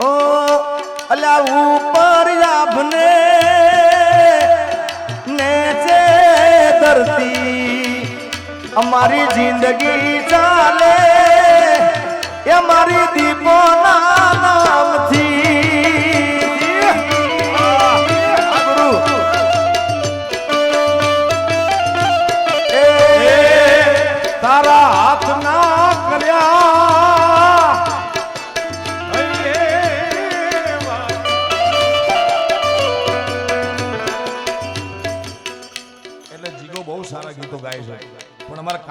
ઓ અલા ઉપર આભને નેચે ધરતી. અમારી જિંદગી ચાલે એ મારી દીપોના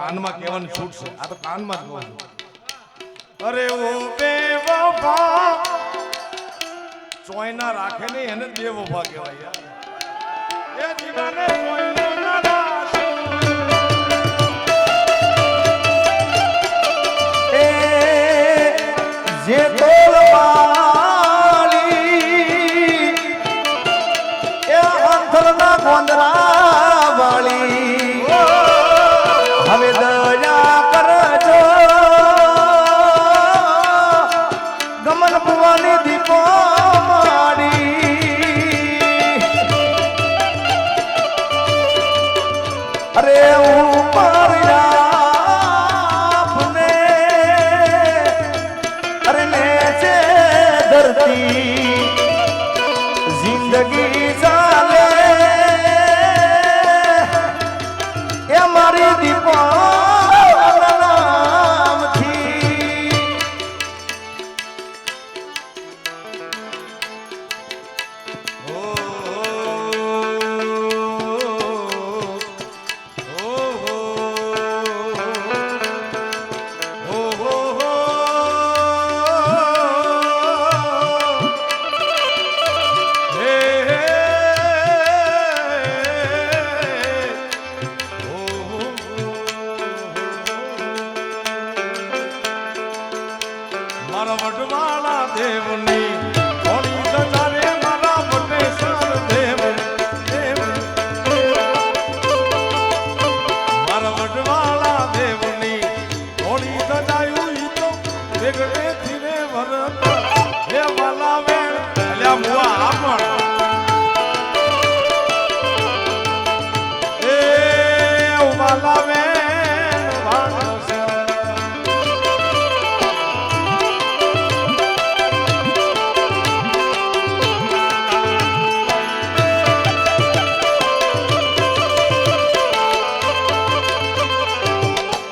કાનમાં કહેવાનું છૂટ છે. આ તો કાનમાં જ કહું છું. અરે ઓ બેવફા ચોયના રાખે નહીં એને જ બેવફા કહેવાય યાર. એ દીવાને ચોયનો ના ધરતી જિંદગી ચાલે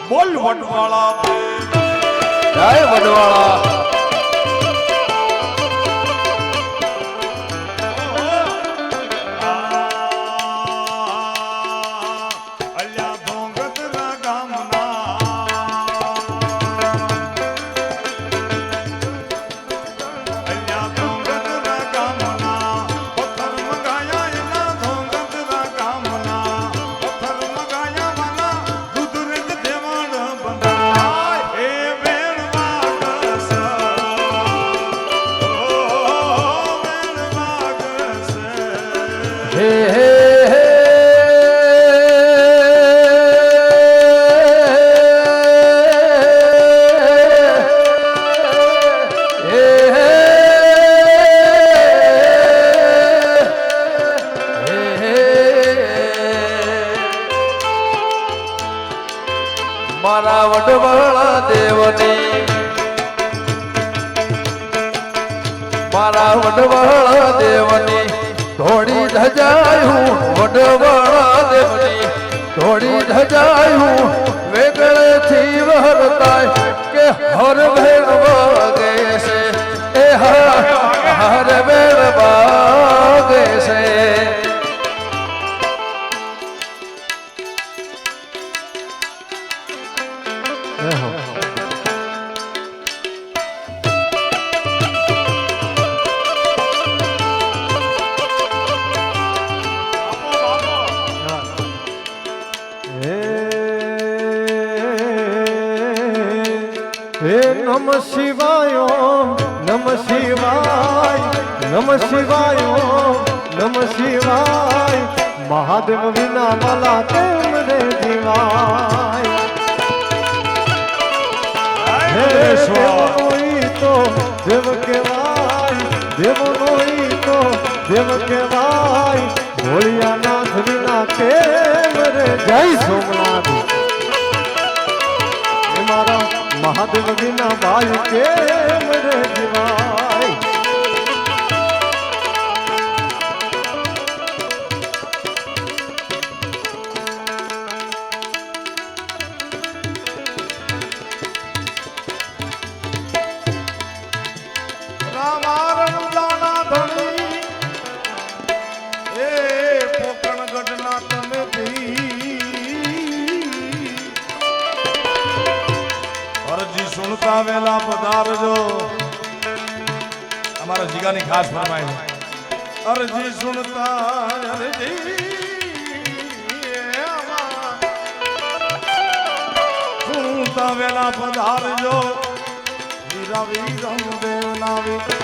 બોલ વટવાળા જય વડવાળા. મારા વડવાળા દેવની. મારા વડવાળા દેવની ધોળી ધજાયું નમ શિવાય ઓમ નમ શિવાય નમ શિવાય નમ શિવાય. મહાદેવ વિના માલા કેમ રે જીવાય? હે દેવનો તો દેવ કેવાય દેવ ઈ તો દેવ કહેવાય. ભોળિયાનાથ વિના કેમ રે જય સોમનાથ. મહાદેવ વિના ભાઈ કેમ રે જીવાય પધારજો અમારા જીગાની ખાસ ફરમાય છે. અરજી સુનતા અરજી. સુનતા વેલા પધારજો. વીરા વીરમ દેવ નાવી